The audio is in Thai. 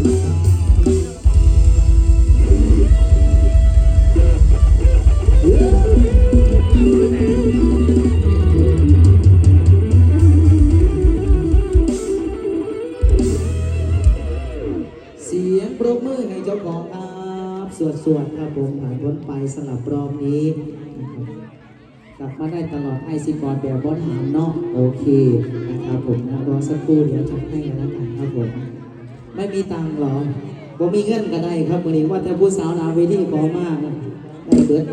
เสียงปรบมือให้เจ้าของครับสวดสครับผมผ่านวนไปสลับรอบนี้กลับมาได้ตลอดไอซิกรแบบบอลหามนอกโอเคนะครับผมนะรอสักครู่เดี๋ยวจัดให้กันแล้วกันครับผม ไม่มีตังหรอผมมีเงินก็ได้ครับวันนี้ว่าแต่ผู้สาวนาเวทีขอมากนะได้เบิด